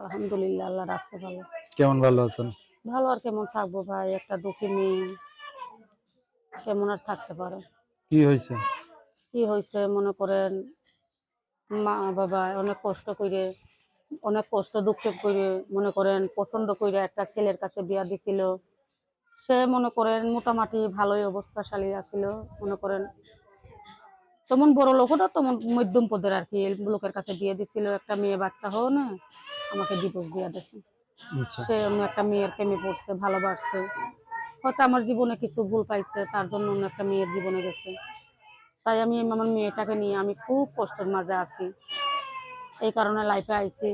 আলহামদুলিল্লাহ আল্লাহ রাখছে ভালো। কেমন ভালো আছেন? ভালো আর কেমন থাকব ভাই? একটা দুঃখী মেয়ে কেমন আর থাকতে পারে? কি হয়েছে? কি হয়েছে মনে করেন মা বাবা অনেক কষ্ট করে অনেক কষ্ট দুঃখ করে মনে করেন পছন্দ করে একটা ছেলের কাছে বিয়া দিছিল। সে মনে করেন মোটামুটি ভালোই অবস্থাশালী আছিল। মনে করেন তেমন বড় লোক না তেমন মধ্যম পদের আর কি। লোকের কাছে বিয়ে দিছিল একটা মেয়ে বাচ্চা হও না আমাকে ডিভোর্স দিয়ে আচ্ছা। সে অন্য একটা মেয়ের প্রেমে পড়ছে ভালোবাসছে। হয়তো আমার জীবনে কিছু ভুল পাইছে তার জন্য অন্য একটা মেয়ের জীবনে গেছে। তাই আমি আমার মেয়েটাকে নিয়ে আমি খুব কষ্টের মাঝে আছি। এই কারণে লাইফে আইছি।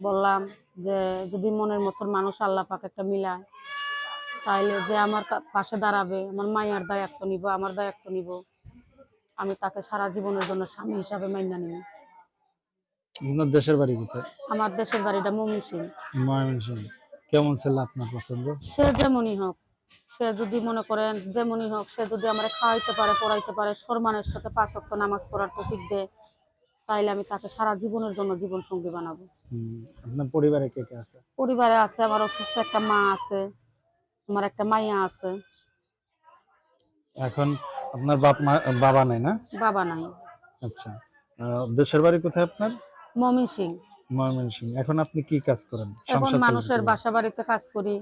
বললাম যে যদি মনের মতন মানুষ আল্লাহ পাক একটা মিলায় তাইলে যে আমার পাশে দাঁড়াবে আমার মায়ের দায়িত্ব নিব আমার দায়িত্ব নিব। আমি তাকে সারা জীবনের জন্য স্বামী হিসাবে মাইনা নিব আপনার দেশের বাড়ি কোথায়? আমার দেশের বাড়িটা মমিন ময়মনসিংহ। কেমন ছেলে আপনার পছন্দ? সে যেমনই হোক সে যদি মনে করেন যেমনই হোক সে যদি আমার খাওয়াইতে পারে পড়াইতে পারে সম্মানের সাথে পাঁচ ওয়াক্ত নামাজ পড়ার টপিক দেয় তাইলে আমি তাকে সারা জীবনের জন্য জীবন সঙ্গী বানাবো আপনার পরিবারে কে কে আছে? পরিবারে আছে আমার অসুস্থ একটা মা আছে আমার একটা মাইয়া আছে। এখন আপনার বাপ মা বাবা নাই না? বাবা নাই। আচ্ছা। দেশের বাড়ি কোথায় আপনার? মমিন সিং ময়মনসিংহ। এখন আপনি কি কাজ করেন? এখন মানুষের বাসা বাড়িতে কাজ করি।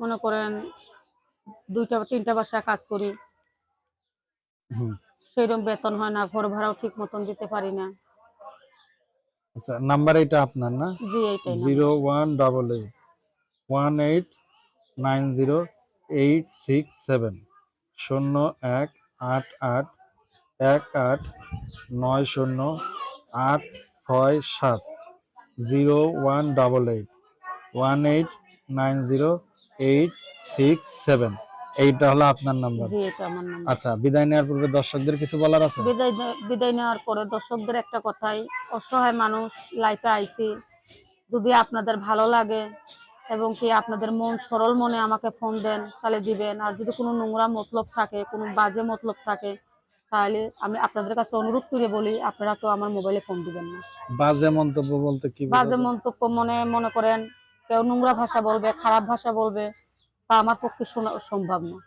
মনে করেন দুইটা তিনটা বাসায় কাজ করি। হুম। সেইরকম বেতন হয় না ঘর ভাড়াও ঠিক মতন দিতে পারি না। আচ্ছা নাম্বার এটা আপনার না? জি এইটাই zero one double eight. One eight nine zero eight six seven. শূন্য এক আট আট এক আট নয় শূন্য আট ছয় সাত zero one double eight one eight nine zero eight six seven. এইটা হলো আপনার নাম্বার। আচ্ছা বিদায় নেওয়ার পূর্বে দর্শকদের কিছু বলার আছে? বিদায় বিদায় নেওয়ার পরে দর্শকদের একটা কথাই অসহায় মানুষ লাইফে আইছি যদি আপনাদের ভালো লাগে এবং কি আপনাদের মন সরল মনে আমাকে ফোন দেন তাহলে দিবেন। আর যদি কোনো নোংরা মতলব থাকে কোনো বাজে মতলব থাকে তাহলে আমি আপনাদের কাছে অনুরোধ করে বলি আপনারা তো আমার মোবাইলে ফোন দিবেন না। বাজে মন্তব্য বলতে কি বাজে মন্তব্য মনে মনে করেন কেউ নোংরা ভাষা বলবে খারাপ ভাষা বলবে তা আমার পক্ষে শোনা সম্ভব না।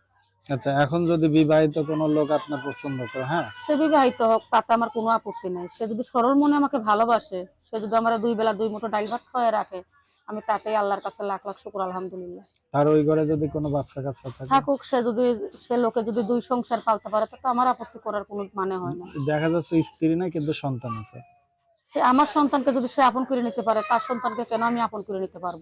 আচ্ছা এখন যদি বিবাহিত কোনো লোক আপনার পছন্দ করে হ্যাঁ? সে বিবাহিত হোক তাতে আমার কোনো আপত্তি নাই। সে যদি সরল মনে আমাকে ভালোবাসে সে যদি আমার দুই বেলা দুই মুঠো ডাইল ভাত খাওয়াই রাখে আমি তাতেই আল্লাহর কাছে লাখ লাখ শুকুর আলহামদুলিল্লাহ। তার ওই ঘরে যদি কোনো বাচ্চা কাচ্চা থাকে? থাকুক সে যদি সে লোকে যদি দুই সংসার পালতে পারে তো আমার আপত্তি করার কোনো মানে হয় না। দেখা যাচ্ছে স্ত্রী না কিন্তু সন্তান আছে। সে আমার সন্তানকে যদি সে আপন করে নিতে পারে তার সন্তানকে কেন আমি আপন করে নিতে পারব?